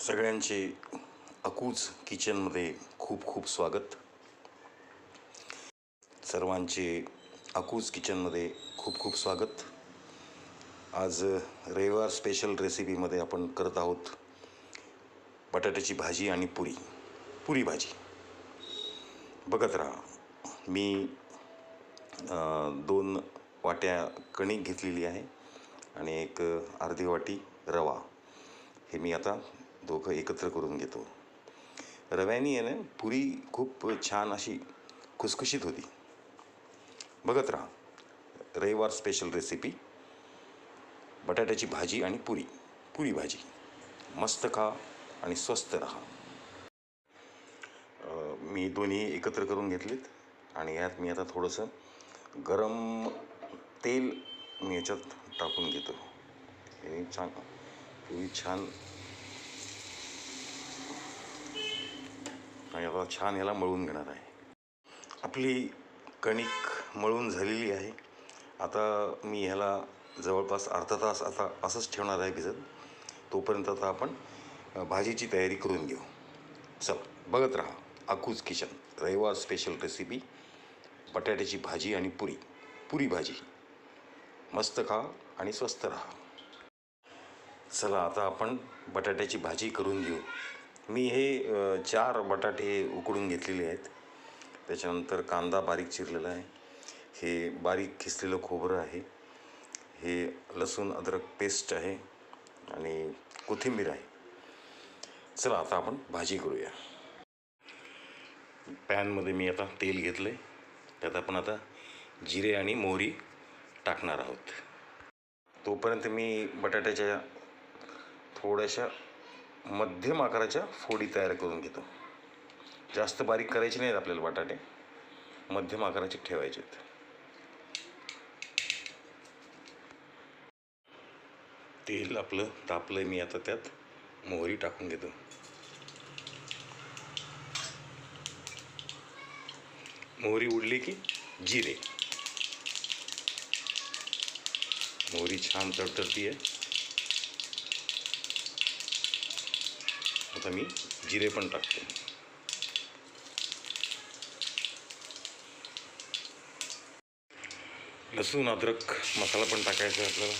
सगळ्यांचे अकूज किचनमध्ये खूप खूप स्वागत. सर्वांचे अकूज किचनमध्ये खूप खूप स्वागत. आज रविवार स्पेशल रेसिपीमध्ये आपण करत आहोत बटाट्याची भाजी आणि पुरी. पुरी भाजी. बघत राहा. मी दोन वाट्या कणिक घेतलेली आहे आणि एक अर्धी वाटी रवा. हे मी आता दोघं एकत्र करून घेतो. रव्यानी आहे ना पुरी खूप छान अशी खुसखुशीत होती. बघत राहा रविवार स्पेशल रेसिपी बटाट्याची भाजी आणि पुरी पुरी भाजी. मस्त खा आणि स्वस्त राहा. मी दोन्ही एकत्र करून घेतलेत आणि यात मी आता थोडंसं गरम तेल मी याच्यात टाकून घेतो. हे छान पुरी छान आणि आता छान याला मळून घेणार आहे. आपली कणिक मळून झालेली आहे. आता मी ह्याला जवळपास अर्धा तास आता असंच ठेवणार आहे भिजत तोपर्यंत आता आपण भाजीची तयारी करून घेऊ. चला बघत राहा. अकूज किचन रविवार स्पेशल रेसिपी बटाट्याची भाजी आणि पुरी. पुरी भाजी. मस्त खा आणि स्वस्त राहा. चला आता आपण बटाट्याची भाजी करून घेऊ. मी हे चार बटाटे उकडून घेतलेले आहेत. त्याच्यानंतर कांदा बारीक चिरलेला आहे. हे बारीक खिसलेलं खोबरं आहे. हे लसूण अद्रक पेस्ट आहे आणि कोथिंबीर आहे. चला आता आपण भाजी करूया. पॅनमध्ये मी आता तेल घेतलं आहे त्यात आपण आता जिरे आणि मोहरी टाकणार आहोत. तोपर्यंत मी बटाट्याच्या थोड्याशा मध्यम आकाराच्या फोडी तयार करून घेतो. जास्त बारीक करायचे नाहीत आपल्याला बटाटे. मध्यम आकाराचे ठेवायचे आहेत. तेल आपलं तापलं मी आता त्यात. मोहरी टाकून घेतो. मोहरी उडली की जिरे. मोहरी छान तडतडती आहे आता मी जिरे पण टाकतो. लसूण अद्रक मसाला पण टाकायचा आपल्याला.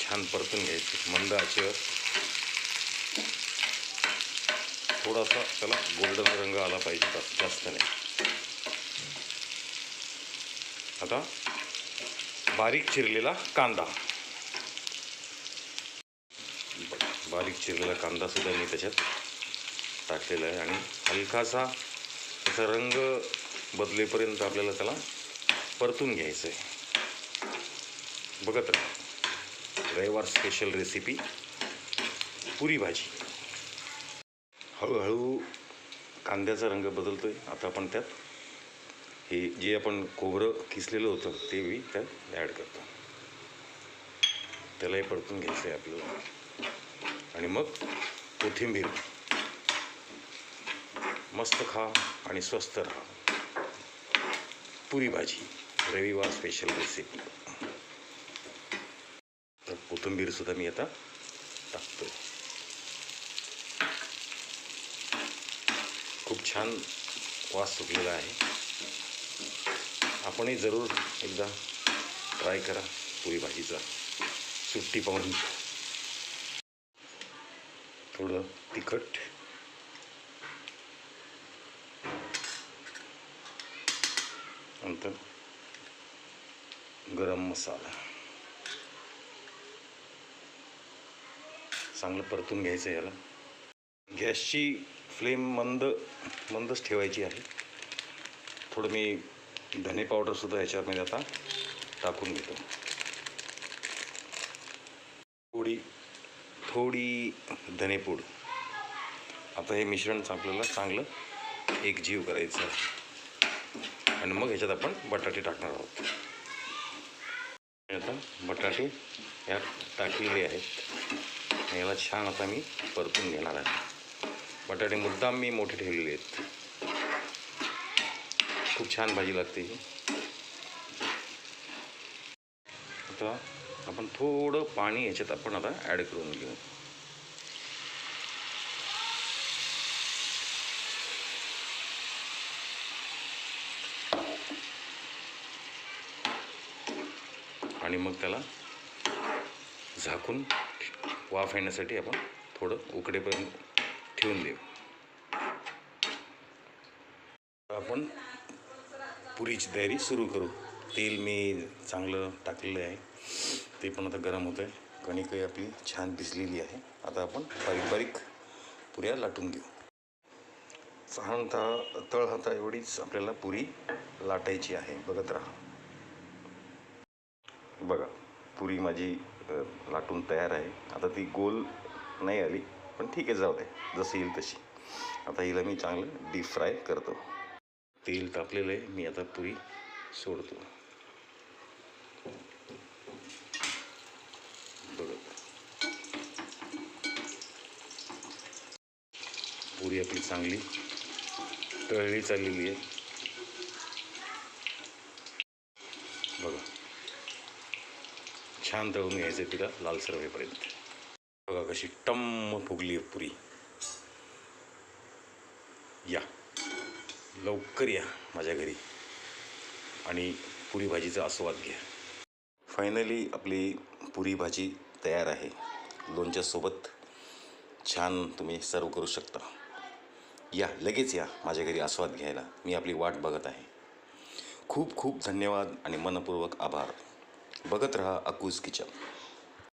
छान परतून घ्यायचं मंद आचेवर. थोडासा त्याला गोल्डन रंग आला पाहिजे जास्त नाही. आता बारीक चिरलेला कांदा. बारीक चिरलेला कांदासुद्धा मी त्याच्यात टाकलेला आहे. आणि हलकासा त्याचा रंग बदलेपर्यंत आपल्याला त्याला परतून घ्यायचं आहे बघत राहा. रविवार स्पेशल रेसिपी पुरी भाजी. हळूहळू कांद्याचा रंग बदलतो आहे आता आपण त्यात हे जे आपण खोबरं किसलेलं होतं ते मी त्यात ॲड करतो. त्यालाही परतून घ्यायचं आहे आपल्याला. आणि मग कोथिंबीर. मस्त खा आणि स्वस्त राहा. पुरी भाजी रविवार स्पेशल रेसिपी तर कोथिंबीरसुद्धा मी आता टाकतो खूप छान वास सुटलेला आहे. आपणही जरूर एकदा ट्राय करा पुरी भाजीचा. सुट्टी पाहून. थोडं तिखट. नंतर गरम मसाला. चांगलं परतून घ्यायचं आहे याला. गॅसची फ्लेम मंद मंदच ठेवायची आहे. थोडं मी धने पावडरसुद्धा ह्याच्यामध्ये आता टाकून घेतो थोडी थोडी धनेपूड आता हे मिश्रण आपल्याला चांगलं एक जीव करायचं. आहे आणि मग ह्याच्यात आपण बटाटे टाकणार आहोत. आता बटाटे यात टाकलेले आहेत. आणि याला छान आता मी परतून घेणार आहे. बटाटे मुद्दाम मी मोठे ठेवलेले आहेत. खूप छान भाजी लागते ही. आता आपण थोडं पाणी याच्यात आपण आता ॲड करून घेऊ. आणि मग त्याला झाकून वाफ येण्यासाठी आपण थोडं उकडेपर्यंत ठेवून देऊ. आपण पुरीची तयारी सुरू करू. तेल मी चांगलं टाकलेलं आहे. ते पण आता गरम होतं आहे कणिकही आपली छान भिजलेली आहे. आता आपण बारीक बारीक पुऱ्या लाटून घेऊ. साधारणतः तळ हाता एवढीच आपल्याला पुरी लाटायची आहे. बघत राहा. बघा पुरी माझी लाटून तयार आहे. आता ती गोल नाही आली पण ठीक आहे जाऊ दे. जसं येईल तशी. आता हिला मी चांगलं डीप फ्राय करतो. तेल तापलेलं आहे. मी आता पुरी सोडतो. पुरी आपली चांगली. तळली चाललेली आहे. बघा. छान तळून घ्यायचं तिला लालसर होईपर्यंत बघा कशी टम्म फुगली आहे पुरी. या. लवकर या माझ्या घरी. आणि पुरी भाजीचा आस्वाद घ्या. फायनली आपली पुरी भाजी तयार आहे. लोणच्यासोबत छान तुम्ही सर्व करू शकता. या लगेच या माझ्या घरी आस्वाद घ्यायला. मी आपली वाट बघत आहे. खूप खूप धन्यवाद आणि मनपूर्वक आभार. बघत रहा अकूज किचन.